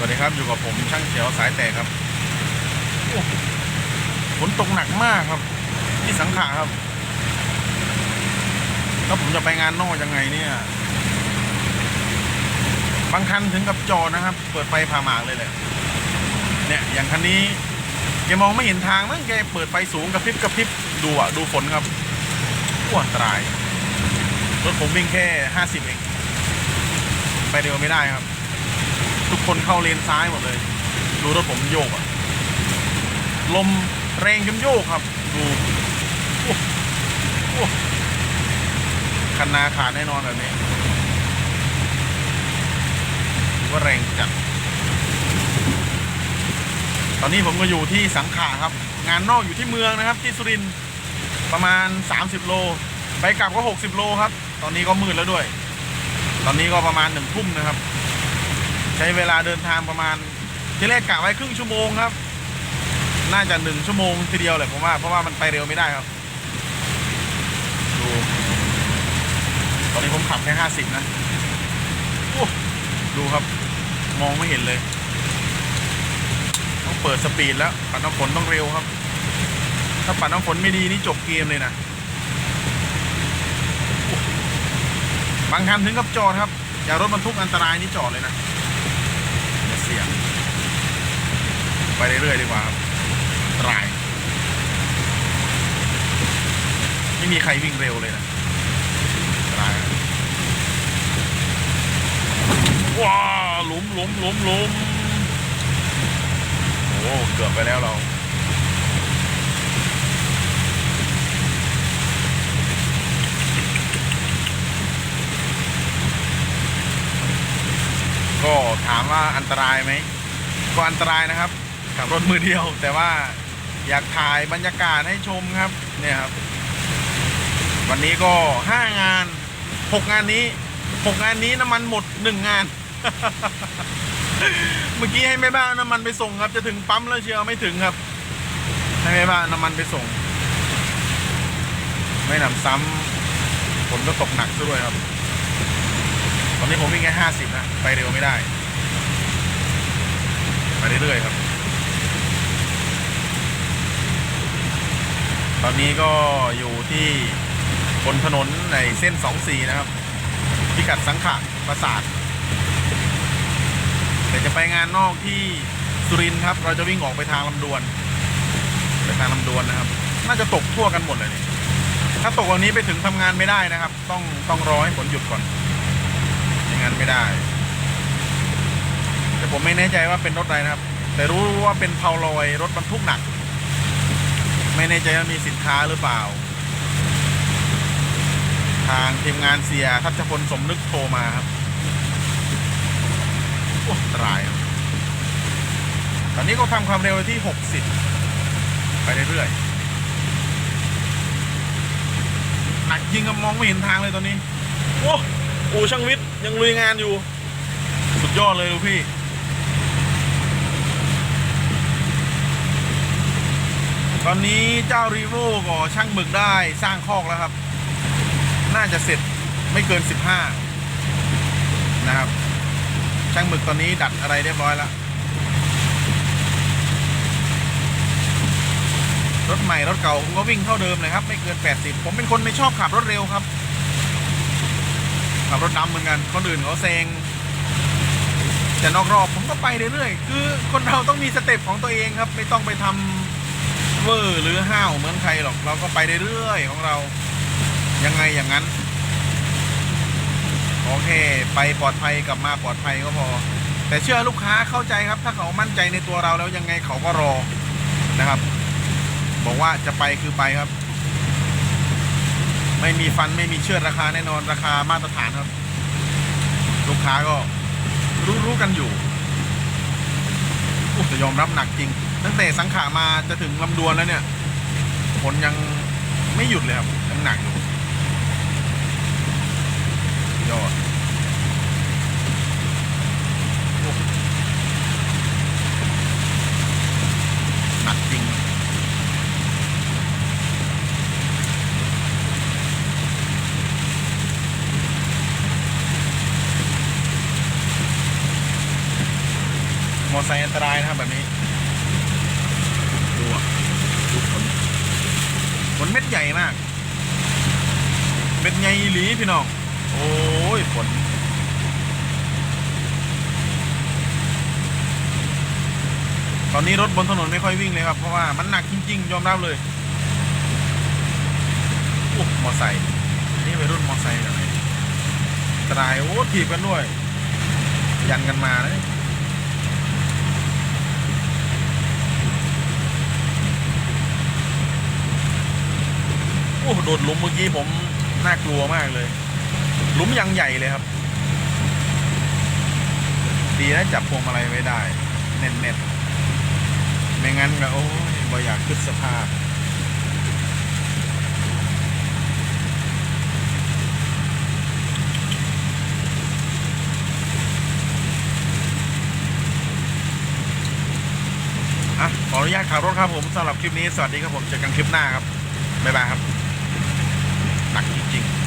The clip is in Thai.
วัสดีครับอยู่กับผมช่างเขียวสายแตกครับฝนตกหนักมากครับ ที่สังขะครับ แล้วผมจะไปงานนอกยังไงเนี่ยบางคันถึงกับจอนะครับ เปิดไฟผ่าหมากเลยแหละเนี่ย อย่างคันนี้แกมองไม่เห็นทางมั้งแกเปิดไฟสูงกระพริบกระพริบดูอะดูฝนครับอ้วนตรายรถผมวิ่งแค่ห้าสิบเองไปเร็วไม่ได้ครับ คนเข้าเลนซ้ายหมดเลย ดูรถผมโยกอะลมแรงจนโยกครับ ดูโอ้โอ้คันนาขาดแน่นอนแบบนี้ถือว่าแรงจัด ตอนนี้ผมก็อยู่ที่สังขะครับ งานนอกอยู่ที่เมืองนะครับ ที่สุรินทร์ประมาณ 30 โล ไปกลับก็ 60 โลครับ ตอนนี้ก็มืดแล้วด้วย ตอนนี้ก็ประมาณหนึ่งทุ่มนะครับ ใช้เวลาเดินทางประมาณที่แรกกะไว้ครึ่งชั่วโมงครับ น่าจะหนึ่งชั่วโมงทีเดียวแหละผมว่าเพราะว่ามันไปเร็วไม่ได้ครับดูตอนนี้ผมขับแค่ห้าสิบนะโอ้ดูครับมองไม่เห็นเลย ต้องเปิดสปีดแล้วปัดน้ำฝนต้องเร็วครับ ถ้าปัดน้ำฝนไม่ดีนี่จบเกมเลยนะบางคันถึงกับจอดครับ อย่ารถบรรทุกอันตรายนี่จอดเลยนะอย่าเสี่ยง ไปเรื่อยๆดีกว่าครับตราย ไม่มีใครวิ่งเร็วเลยนะตรายว้าหลุมหลุมหลุมหลุมโอ้เกือบไปแล้วเราก็ถามว่าอันตรายไหม ก็อันตรายนะครับ ขับรถมือเดียว แต่ว่าอยากถ่ายบรรยากาศให้ชมครับ เนี่ยครับ วันนี้ก็ห้างานหกงานนี้หกงานนี้น้ำมันหมดหนึ่งงาน เมื่อกี้ให้แม่บ้านน้ำมันไปส่งครับ จะถึงปั๊มแล้วเชียวไม่ถึงครับ ให้แม่บ้านน้ำมันไปส่ง ไม่นำซ้ำฝนก็ตกหนักซะด้วยครับ ตอนนี้ผมวิ่งแค่ห้าสิบนะ ไปเร็วไม่ได้ ไปเรื่อยๆครับ ตอนนี้ก็อยู่ที่บนถนนในเส้นสองสีนะครับ พิกัดสังขะปราสาทแต่จะไปงานนอกที่สุรินทร์ครับ เราจะวิ่งออกไปทางลำดวน ไปทางลำดวนนะครับ น่าจะตกทั่วกันหมดเลยนี่ถ้าตกวันนี้ไปถึงทำงานไม่ได้นะครับ ต้องต้องรอให้ฝนหยุดก่อนอย่งั้นไม่ได้ แต่ผมไม่แน่ใจว่าเป็นรถอะไรนะครับ แต่รู้ว่าเป็นเพาลอยรถบรรทุกหนัก ไม่แน่ใจว่ามีสินค้าหรือเปล่า ทางทีมงานเสียทัชพลสมนึกโทรมาครับโอ้ตรายครับตอนนี้ก็ทำความเร็วที่ 60 ไปเรื่อยๆหนักยิงกับมองไม่เห็นทางเลยตอนนี้ โอ้โอช่างวิทย์ยังลุยงานอยู่ สุดยอดเลยดูพี่ ตอนนี้เจ้ารีโวก็ช่างหมึกได้สร้างคอกแล้วครับ น่าจะเสร็จไม่เกิน 15 นะครับ ช่างหมึกตอนนี้ดัดอะไรเรียบร้อยแล้ว รถใหม่รถเก่าผมก็วิ่งเท่าเดิมเลยครับ ไม่เกิน 80 ผมเป็นคนไม่ชอบขับรถเร็วครับ ขับรถดำเหมือนกันคนอื่นเขาแซงจะนอกรอบผมก็ไปเรื่อยๆ คือคนเราต้องมีสเต็ปของตัวเองครับ ไม่ต้องไปทำ เวอร์หรือห้าวเหมือนใครหรอกเราก็ไปเรื่อยๆของเรา ยังไงอย่างนั้น โอเค ไปปลอดภัยกลับมาปลอดภัยก็พอ แต่เชื่อลูกค้าเข้าใจครับ ถ้าเขามั่นใจในตัวเราแล้วยังไงเขาก็รอนะครับ บอกว่าจะไปคือไปครับ ไม่มีฟันไม่มีเชื่อราคาแน่นอนราคามาตรฐานครับ ลูกค้าก็รู้รู้กันอยู่ อุ๊ยแต่ยอมรับหนักจริง ตั้งแต่สังขามาจะถึงลำดวนแล้วเนี่ยฝนยังไม่หยุดเลยครับยังหนักอยู่ยอดโอ้หนักจริง อ ไซค์อันตรายนะครับแบบนี้ดูอะดูผลผลเม็ดใหญ่มาก เม็ดใหญ่หลีพี่น้อง โอ้ยฝนตอนนี้รถบนถนนไม่ค่อยวิ่งเลยครับ เพราะว่ามันหนักจริง ๆ ยอมรับเลยโอ้มอไซค์นี่ไปรุ่นมอไซค์แบบไหนอันตรายโอ้ถีบกันด้วย ยันกันมาเลย อ้โดดหลุมเมื่อกี้ผมน่ากลัวมากเลย หลุมยังใหญ่เลยครับ ดีนะจับพวงมาลัยไว้ได้แน่นๆไม่งั้นก็โอ้ยบ่อยากขึ้นสภาพอะขออนุญาตขับรถครับผมสำหรับคลิปนี้สวัสดีครับผมเจอกันคลิปหน้าครับ บ๊ายบายครับ หนักจริงๆ